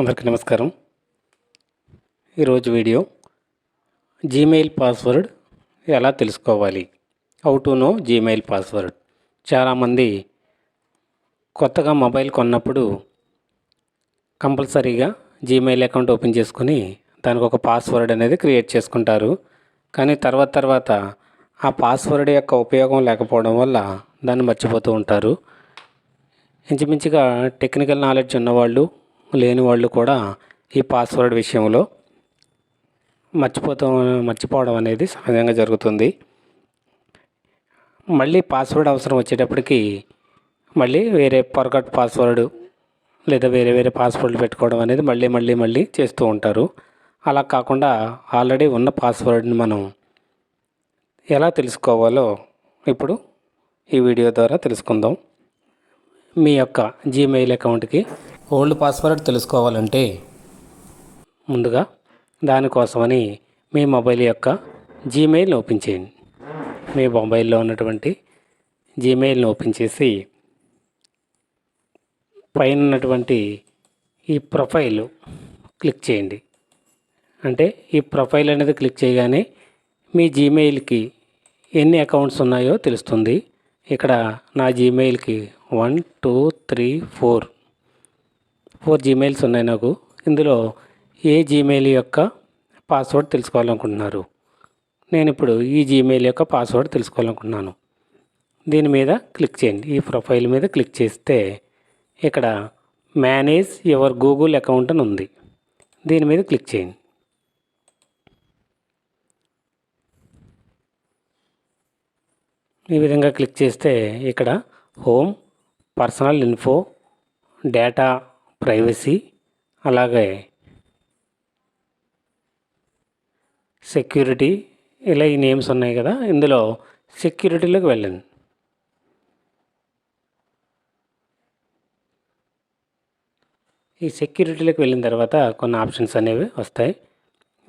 అందరికీ నమస్కారం. ఈరోజు వీడియో జీమెయిల్ పాస్వర్డ్ ఎలా తెలుసుకోవాలి? How to know Gmail password చాలామంది కొత్తగా మొబైల్ కొన్నప్పుడు కంపల్సరీగా జీమెయిల్ అకౌంట్ ఓపెన్ చేసుకుని దానికి ఒక పాస్వర్డ్ అనేది క్రియేట్ చేసుకుంటారు. కానీ తర్వాత తర్వాత ఆ పాస్వర్డ్ యొక్క ఉపయోగం లేకపోవడం వల్ల దాన్ని మర్చిపోతూ ఉంటారు. ఇంచుమించుగా టెక్నికల్ నాలెడ్జ్ ఉన్నవాళ్ళు లేని వాళ్ళు కూడా ఈ పాస్వర్డ్ విషయంలో మర్చిపోతూ మర్చిపోవడం అనేది సహజంగా జరుగుతుంది. మళ్ళీ పాస్వర్డ్ అవసరం వచ్చేటప్పటికి మళ్ళీ వేరే పొరగట్ పాస్వర్డ్ లేదా వేరే వేరే పాస్వర్డ్లు పెట్టుకోవడం అనేది మళ్ళీ మళ్ళీ మళ్ళీ చేస్తూ ఉంటారు. అలా కాకుండా ఆల్రెడీ ఉన్న పాస్వర్డ్ని మనం ఎలా తెలుసుకోవాలో ఇప్పుడు ఈ వీడియో ద్వారా తెలుసుకుందాం. మీ యొక్క జీమెయిల్ అకౌంట్కి ఓల్డ్ పాస్వర్డ్ తెలుసుకోవాలంటే ముందుగా దానికోసమని మీ మొబైల్ యొక్క జీమెయిల్ని ఓపెన్ చేయండి. మీ మొబైల్లో ఉన్నటువంటి జీమెయిల్ని ఓపెన్ చేసి పైన ఉన్నటువంటి ఈ ప్రొఫైల్ క్లిక్ చేయండి. అంటే ఈ ప్రొఫైల్ అనేది క్లిక్ చేయగానే మీ జీమెయిల్కి ఎన్ని అకౌంట్స్ ఉన్నాయో తెలుస్తుంది. ఇక్కడ నా జీమెయిల్కి one two three four four Gmails ఉన్నాయి నాకు. ఇందులో ఏ జీమెయిల్ యొక్క పాస్వర్డ్ తెలుసుకోవాలనుకుంటున్నారు? నేను ఇప్పుడు ఈ జీమెయిల్ యొక్క పాస్వర్డ్ తెలుసుకోవాలనుకుంటున్నాను. దీని మీద క్లిక్ చేయండి. ఈ ప్రొఫైల్ మీద క్లిక్ చేస్తే ఇక్కడ మేనేజ్ యువర్ గూగుల్ అకౌంట్ అని ఉంది. దీని మీద క్లిక్ చేయండి. ఈ విధంగా క్లిక్ చేస్తే ఇక్కడ home personal info data privacy అలాగే సెక్యూరిటీ ఇలా ఈ నేమ్స్ ఉన్నాయి కదా ఇందులో సెక్యూరిటీలోకి వెళ్ళండి. ఈ సెక్యూరిటీలోకి వెళ్ళిన తర్వాత కొన్ని ఆప్షన్స్ అనేవి వస్తాయి.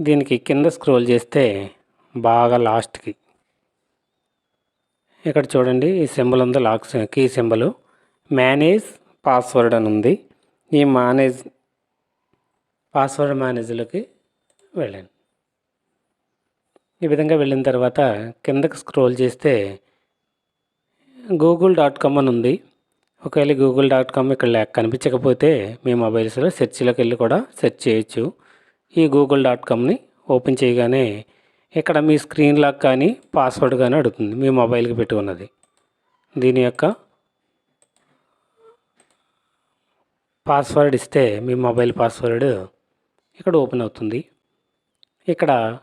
దీనికి కింద స్క్రోల్ చేస్తే బాగా లాస్ట్కి. ఇక్కడ చూడండి ఈ సింబల్ ఉంది lock key symbol. Manage password అని ఉంది. ఈ మేనేజ్ పాస్వర్డ్ మేనేజ్లోకి వెళ్ళాను. ఈ విధంగా వెళ్ళిన తర్వాత కిందకి స్క్రోల్ చేస్తే గూగుల్ డాట్ కామ్ అని ఉంది. ఒకవేళ గూగుల్ డాట్ కామ్ ఇక్కడ లేక కనిపించకపోతే మీ మొబైల్స్లో సెర్చ్లోకి వెళ్ళి కూడా సెర్చ్ చేయొచ్చు. ఈ గూగుల్ డాట్ కామ్ని ఓపెన్ చేయగానే ఇక్కడ మీ స్క్రీన్ లాక్ కానీ పాస్వర్డ్ కానీ అడుగుతుంది. మీ మొబైల్కి పెట్టుకున్నది. దీని యొక్క పాస్వర్డ్ ఇస్తే మీ మొబైల్ పాస్వర్డ్ ఇక్కడ ఓపెన్ అవుతుంది. ఇక్కడ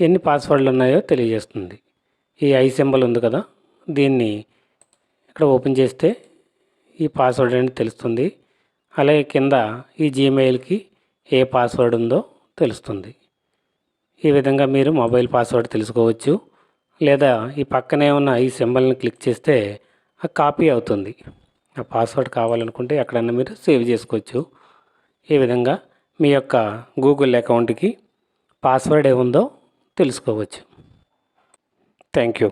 ఎన్ని పాస్వర్డ్లు ఉన్నాయో తెలియజేస్తుంది. ఈ ఐ సింబల్ ఉంది కదా దీన్ని ఇక్కడ ఓపెన్ చేస్తే ఈ పాస్వర్డ్ అనేది తెలుస్తుంది. అలాగే కింద ఈ జీమెయిల్కి ఏ పాస్వర్డ్ ఉందో తెలుస్తుంది. ఈ విధంగా మీరు మొబైల్ పాస్వర్డ్ తెలుసుకోవచ్చు. లేదా ఈ పక్కనే ఉన్న ఈ సింబల్ని క్లిక్ చేస్తే ఆ కాపీ అవుతుంది. ఆ పాస్వర్డ్ కావాలనుకుంటే ఎక్కడన్నా మీరు సేవ్ చేసుకోవచ్చు. ఈ విధంగా మీ యొక్క గూగుల్ అకౌంట్కి పాస్వర్డ్ ఏముందో తెలుసుకోవచ్చు. Thank you.